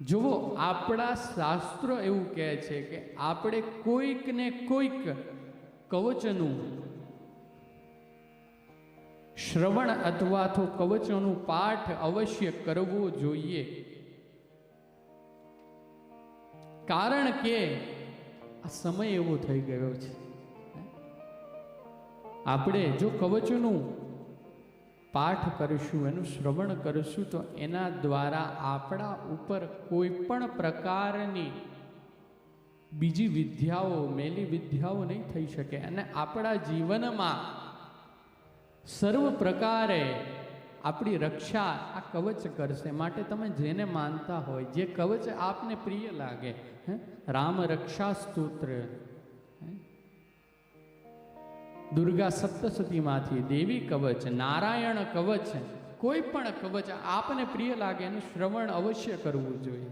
જુઓ, આપણા શાસ્ત્રો એવું કહે છે કે આપણે કોઈક ને કોઈક કવચનું શ્રવણ અથવા તો કવચોનું પાઠ અવશ્ય કરવો જોઈએ. કારણ કે આ સમય એવો થઈ ગયો છે. આપણે જો કવચનું પાઠ કરીશું, એનું શ્રવણ કરીશું, તો એના દ્વારા આપણા ઉપર કોઈ પણ પ્રકારની બીજી વિદ્યાઓ, મેલી વિદ્યાઓ નહીં થઈ શકે. અને આપણા જીવનમાં સર્વ પ્રકારે આપણી રક્ષા આ કવચ કરશે. માટે તમે જેને માનતા હોય, જે કવચ આપને પ્રિય લાગે, હે? રામ રક્ષા સ્તોત્ર? દુર્ગા સપ્તસતીમાંથી દેવી કવચ, નારાયણ કવચ, કોઈ પણ કવચ આપને પ્રિય લાગે એનું શ્રવણ અવશ્ય કરવું જોઈએ.